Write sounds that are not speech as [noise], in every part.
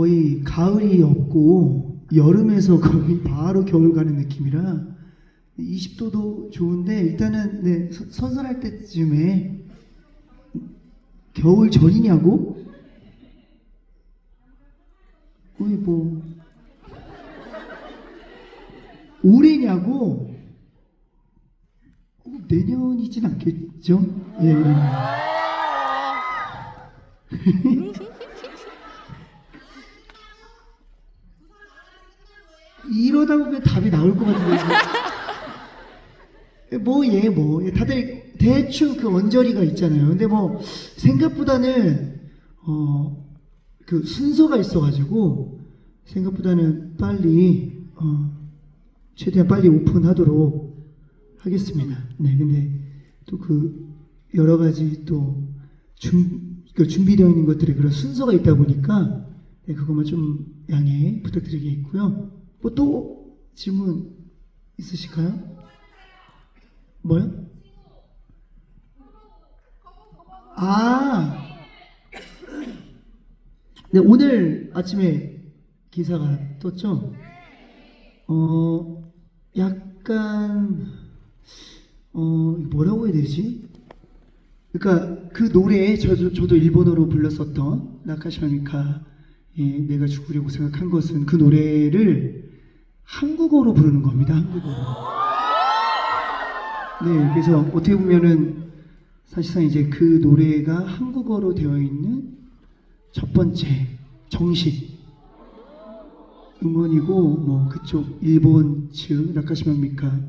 거의 가을이 없고 여름에서 거의 바로 겨울 가는 느낌이라 20도도 좋은데 일단은 네, 서- 선선할 때쯤에 겨울 전이냐고? 거의 뭐 올해냐고? 어, 내년이진 않겠죠? 예. [laughs] 이러다 보면 답이 나올 것 같은데. [laughs] 뭐, 예, 뭐. 예, 다들 대충 그 언저리가 있잖아요. 근데 뭐, 생각보다는, 어, 그 순서가 있어가지고, 생각보다는 빨리, 어, 최대한 빨리 오픈하도록 하겠습니다. 네, 근데 또 그, 여러 가지 또, 준, 그 준비되어 있는 것들이 그런 순서가 있다 보니까, 네, 그것만 좀 양해 부탁드리겠고요. 뭐 또 질문 있으실까요? 뭐요? 아, 네 오늘 아침에 기사가 떴죠. 어, 약간 어 뭐라고 해야 되지? 그러니까 그 노래 저도, 저도 일본어로 불렀었던 나카시마미카 예, 내가 죽으려고 생각한 것은 그 노래를 한국어로 부르는 겁니다. 한국어로. 네, 그래서 어떻게 보면은 사실상 이제 그 노래가 한국어로 되어 있는 첫 번째 정식 음원이고 뭐 그쪽 일본 측 나카시마 미카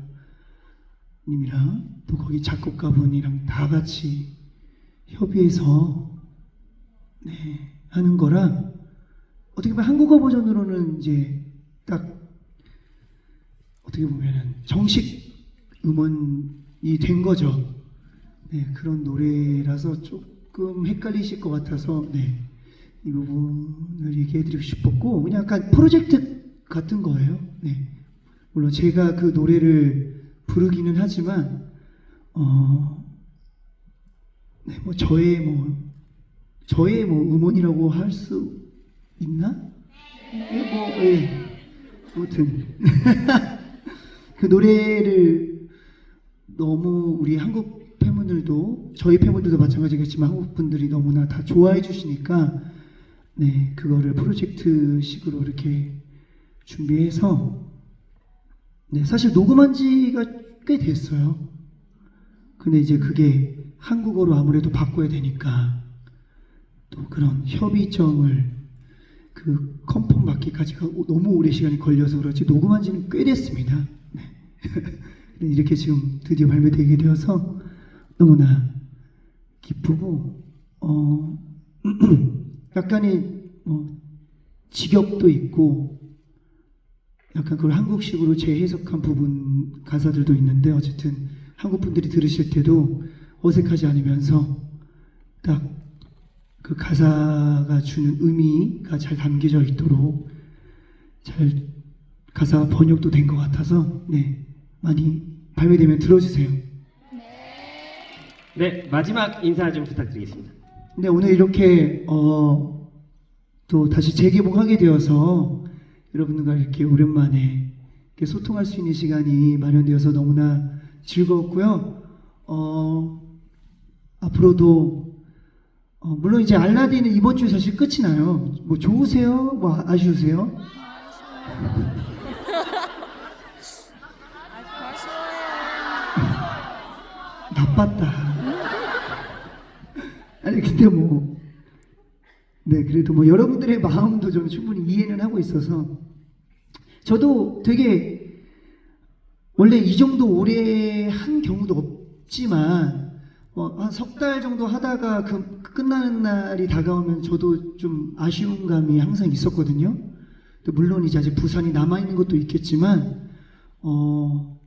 님이랑 또 거기 작곡가 분이랑 다 같이 협의해서 네, 하는 거라 어떻게 보면 한국어 버전으로는 이제 딱 어떻게 보면은 정식 음원이 된 거죠. 네, 그런 노래라서 조금 헷갈리실 것 같아서 네, 이 부분을 얘기해드리고 싶었고 그냥 약간 프로젝트 같은 거예요. 네, 물론 제가 그 노래를 부르기는 하지만 어, 네, 뭐 저의 뭐 저의 뭐 음원이라고 할 수 있나? 예, 뭐 예, 아무튼 [laughs] 그 노래를 너무 우리 한국 팬분들도 저희 팬분들도 마찬가지겠지만 한국 분들이 너무나 다 좋아해 주시니까 네 그거를 프로젝트식으로 이렇게 준비해서 네 사실 녹음한 지가 꽤 됐어요. 근데 이제 그게 한국어로 아무래도 바꿔야 되니까 또 그런 협의점을 그 컨펌 받기까지가 너무 오래 시간이 걸려서 그렇지 녹음한 지는 꽤 됐습니다. 네. [laughs] 근데 이렇게 지금 드디어 발매되게 되어서 너무나 기쁘고 어 [clears throat] 약간의 뭐 직역도 있고 약간 그걸 한국식으로 재해석한 부분 가사들도 있는데 어쨌든 한국 분들이 들으실 때도 어색하지 않으면서 딱 그 가사가 주는 의미가 잘 담겨져 있도록 잘 가사 번역도 된 것 같아서 네 많이 발매되면 들어주세요. 네, 마지막 인사 좀 부탁드리겠습니다. 근데 오늘 이렇게 어, 또 다시 재개봉하게 되어서 여러분들과 이렇게 오랜만에 이렇게 소통할 수 있는 시간이 마련되어서 너무나 즐거웠고요. 어, 앞으로도 어, 물론 이제 알라딘은 이번 주 사실 끝이 나요. 뭐 좋으세요? 뭐 아- 아쉬우세요? 나빴다. 아니 근데 뭐, 네 그래도 뭐 여러분들의 마음도 좀 충분히 이해는 하고 있어서 저도 되게 원래 이 정도 오래 한 경우도 없지만 뭐 한석 달 정도 하다가 그 끝나는 날이 다가오면 저도 좀 아쉬운 감이 항상 있었거든요. 또 물론 이제 아직 부산이 남아 있는 것도 있겠지만 어좀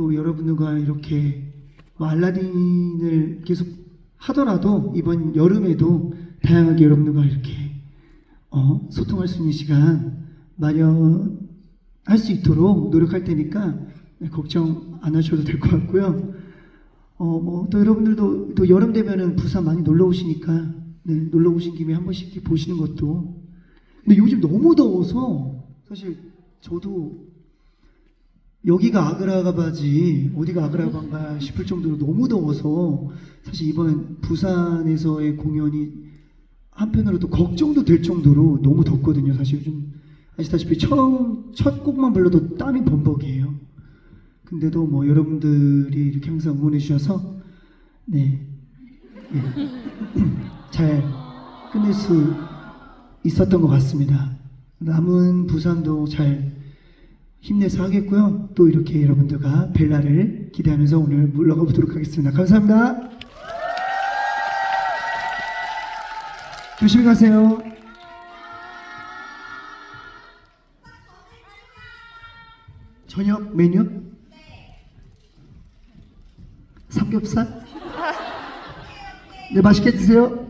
또 여러분들과 이렇게 뭐 알라딘을 계속 하더라도 이번 여름에도 다양하게 여러분들과 이렇게 어, 소통할 수 있는 시간 마련할 수 있도록 노력할 테니까 네, 걱정 안 하셔도 될 것 같고요. 어, 뭐 또 여러분들도 또 여름 되면은 부산 많이 놀러 오시니까 네, 놀러 오신 김에 한 번씩 보시는 것도. 근데 요즘 너무 더워서 사실 저도 여기가 아그라바지 어디가 아그라바인가 싶을 정도로 너무 더워서 사실 이번 부산에서의 공연이 한편으로도 걱정도 될 정도로 너무 덥거든요. 사실 요즘 아시다시피 처음 첫 곡만 불러도 땀이 범벅이에요. 근데도 뭐 여러분들이 이렇게 항상 응원해 주셔서 네. 예. [clears throat] 잘 끝낼 수 있었던 것 같습니다. 남은 부산도 잘 힘내서 하겠고요. 또 이렇게 여러분들과 벨라를 기대하면서 오늘 물러가 보도록 하겠습니다. 감사합니다. 조심히 가세요. 저녁 메뉴? 삼겹살? 네, 맛있게 드세요.